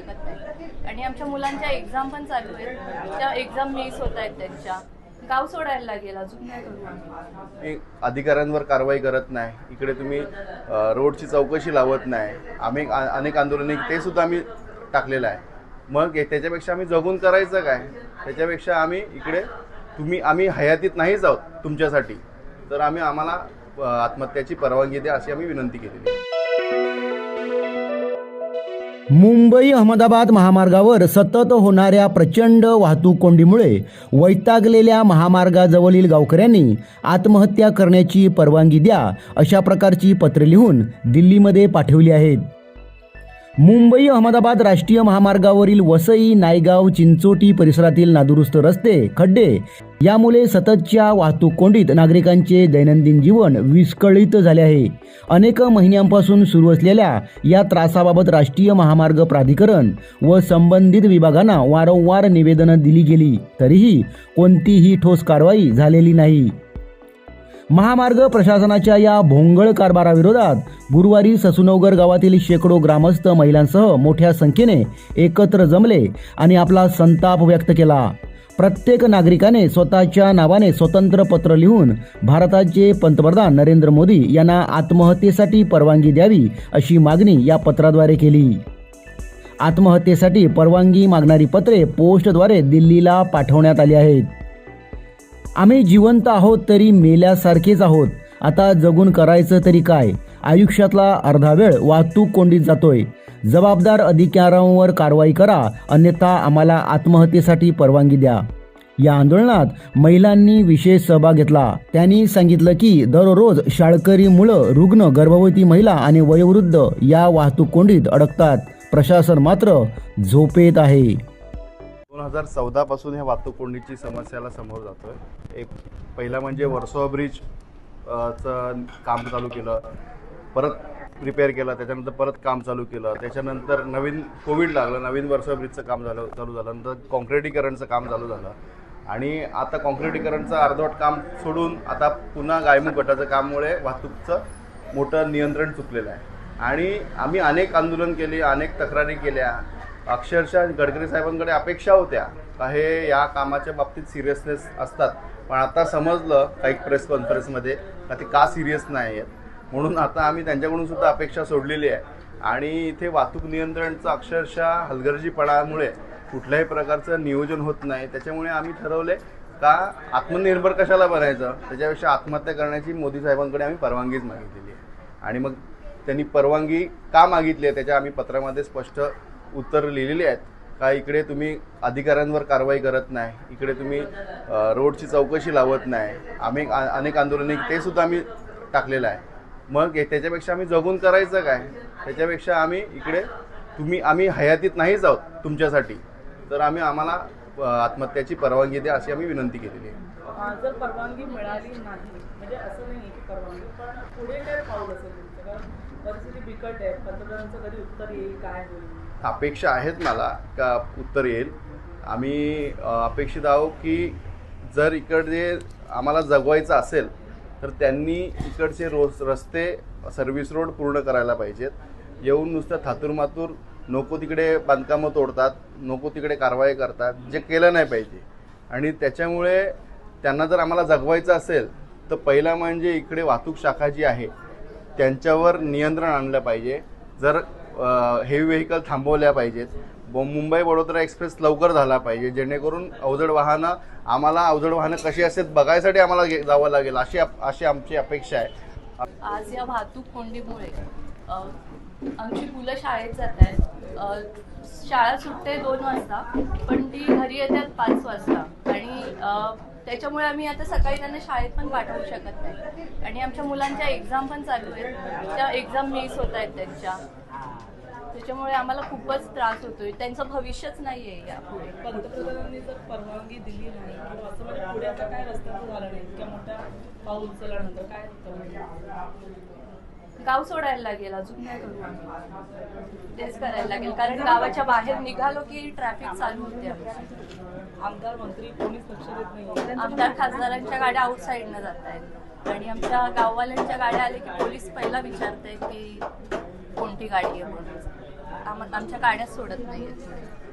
शकत नाही. आणि आमच्या मुलांच्या एक्झाम पण चालू आहेत. त्या एक्झाम मिस होत आहेत त्यांच्या. गाव सोडायला लागेल अजून. काय करू आम्ही? अधिकाऱ्यांवर कारवाई करत नाही. इकडे तुम्ही अ, रोडची चौकशी लावत नाही. आम्ही आ- अनेक आंदोलने ते सुद्धा आम्ही टाकलेलं आहे. मग हे- त्याच्यापेक्षा आम्ही जगून करायचं काय? त्याच्यापेक्षा आम्ही इकडे तुम्ही आम्ही हयातीत नाहीच आहोत तुमच्यासाठी. तर आम्ही आम्हाला अ, आत्महत्याची परवानगी द्या अशी आम्ही विनंती केलेली आहे. मुंबई अहमदाबाद महामार्गावर सतत होणाऱ्या प्रचंड वाहतूक कोंडीमुळे वैतागलेल्या महामार्गाजवळील गावकऱ्यांनी आत्महत्या करण्याची परवानगी द्या अशा प्रकारची पत्रे लिहून दिल्लीमध्ये पाठवली आहेत. मुंबई अहमदाबाद राष्ट्रीय महामार्गावरील वसई नायगाव चिंचोटी परिसरातील नादुरुस्त रस्ते खड्डे यामुळे सततच्या वाहतूक कोंडीत नागरिकांचे दैनंदिन जीवन विस्कळीत झाले आहे. अनेक महिन्यांपासून सुरू असलेल्या या त्रासाबाबत राष्ट्रीय महामार्ग प्राधिकरण व संबंधित विभागांना वारंवार निवेदनं दिली गेली तरीही कोणतीही ठोस कारवाई झालेली नाही. महामार्ग प्रशासनाच्या या भोंगळ कारभाराविरोधात गुरुवारी ससुनवगर गावातील शेकडो ग्रामस्थ महिलांसह मोठ्या संख्येने एकत्र जमले आणि आपला संताप व्यक्त केला. प्रत्येक नागरिकाने स्वतःच्या नावाने स्वतंत्र पत्र लिहून भारताचे पंतप्रधान नरेंद्र मोदी यांना आत्महत्येसाठी परवानगी द्यावी अशी मागणी या पत्राद्वारे केली. आत्महत्येसाठी परवानगी मागणारी पत्रे पोस्टद्वारे दिल्लीला पाठवण्यात आली आहेत. आम्ही जिवंत आहोत तरी मेल्यासारखेच आहोत. आता जगून करायचं तरी काय? आयुष्यातला अर्धा वेळ वाहतूक कोंडीत जातोय. जबाबदार अधिकाऱ्यांवर कारवाई करा अन्यथा आम्हाला आत्महत्येसाठी परवानगी द्या. या आंदोलनात महिलांनी विशेष सहभाग घेतला. त्यांनी सांगितलं की दररोज शाळकरी मुलं रुग्ण गर्भवती महिला आणि वयोवृद्ध या वाहतूक कोंडीत अडकतात. प्रशासन मात्र झोपेत आहे. दोन हजार चौदा पासून ह्या वाहतूक कोंडीची समस्याला समोर जातोय. एक पहिला म्हणजे वर्सोवा ब्रिज अ, चं काम चालू केलं. परत रिपेअर केलं त्याच्यानंतर परत काम चालू केलं त्याच्यानंतर नवीन कोविड लागलं नवीन वर्ष ब्रिजचं काम झालं चालू झालं नंतर कॉन्क्रिटीकरणचं काम चालू झालं. आणि आता कॉन्क्रिटीकरणचं अर्धवट काम सोडून आता पुन्हा गायमुख गटाचं काममुळे वाहतूकचं मोठं नियंत्रण चुकलेलं आहे. आणि आम्ही अनेक आंदोलन केली अनेक तक्रारी केल्या. अक्षरशः गडकरी साहेबांकडे अपेक्षा होत्या का हे या कामाच्या बाबतीत सिरियसनेस असतात. पण आता समजलं काही प्रेस कॉन्फरन्समध्ये का ते का सिरियस नाही आहेत. म्हणून आता आम्ही त्यांच्याकडून सुद्धा अपेक्षा सोडलेली आहे. आणि इथे वाहतूक नियंत्रणचं अक्षरशः हलगर्जीपणामुळे कुठल्याही प्रकारचं नियोजन होत नाही. त्याच्यामुळे आम्ही ठरवले का आत्मनिर्भर कशाला बनायचं? त्याच्यापेक्षा आत्महत्या करण्याची मोदी साहेबांकडे आम्ही परवानगीच मागितलेली आहे. आणि मग त्यांनी परवानगी का मागितली आहे त्याच्या आम्ही पत्रामध्ये स्पष्ट उत्तर लिहिलेली आहेत. का इकडे तुम्ही अधिकाऱ्यांवर कारवाई करत नाही इकडे तुम्ही रोडची चौकशी लावत नाही. आम्ही आ- अनेक आंदोलने ते सुद्धा आम्ही टाकलेलं आहे. मग त्याच्यापेक्षा आम्ही जगून करायचं काय? त्याच्यापेक्षा आम्ही इकडे तुम्ही आम्ही हयातीत नाहीच आहोत तुमच्यासाठी. तर आम्ही आम्हाला आत्महत्याची परवानगी द्या अशी आम्ही विनंती केलेली आहे. जर परवानगी मिळाली नाही म्हणजे असं नाही की परवानगी पण पुढे काय पाऊल असेल तुमचं? कारण परिस्थिती बिकट आहे पंतप्रधानांचं कधी उत्तर येईल काय होईल? अपेक्षा आहेत मला का उत्तर येईल? आम्ही अपेक्षित आहोत की जर इकडे आम्हाला जगवायचं असेल तर त्यांनी इकडचे रोज रस्ते सर्व्हिस रोड पूर्ण करायला पाहिजेत. येऊन नुसतं थातूरमातूर नको तिकडे बांधकामं तोडतात नको तिकडे कारवाई करतात जे केलं नाही पाहिजे. आणि त्याच्यामुळे त्यांना जर आम्हाला जगवायचं असेल तर पहिला म्हणजे इकडे वाहतूक शाखा जी आहे त्यांच्यावर नियंत्रण आणलं पाहिजे. जर हेवी व्हेकल थांबवल्या पाहिजेत मुंबई वडोदरा एक्सप्रेस लवकर झाला पाहिजे. जेणेकरून अवजड वाहनं आम्हाला अवजड वाहनं कशी असतात बघायसाठी आम्हाला गे- जावं लागेल अशी अप- अशी आमची अपेक्षा आहे. आज या वाहतूक कोंडीमुळे अ, आमची मुलं शाळेत जात आहेत. शाळा सुटते दोन वाजता पण ती घरी येतात पाच वाजता. आणि अ, त्याच्यामुळे आम्ही आता सकाळी त्यांना शाळेत पण पाठवू शकत नाही. आणि आमच्या मुलांच्या एक्झाम पण चालू आहेत. त्या एक्झाम मिस होत आहेत त्यांच्या. त्याच्यामुळे आम्हाला खूपच त्रास होतोय. त्यांचं भविष्यच नाही आहे यापुढे पंतप्रधानांनी जर परवानगी दिली नाही किंवा असं म्हणजे पुढे आता काय रस्त्याचं झालं नाही इतक्या मोठ्या पाऊल उचलल्यानंतर काय? गाव सोडायला लागेल अजून काय करू तेच करायला लागेल. कारण गावाच्या बाहेर निघालो की ट्रॅफिक चालू होते. आमदार मंत्री कोणीच लक्ष देत नाही. आमदार खासदारांच्या गाड्या आउटसाईडनं जात आहेत आणि आमच्या गाववाल्यांच्या गाड्या आल्या की पोलीस पहिला विचारतायत की कोणती गाडी आहे म्हणून. आम आमच्या गाड्याच सोडत नाही आहेत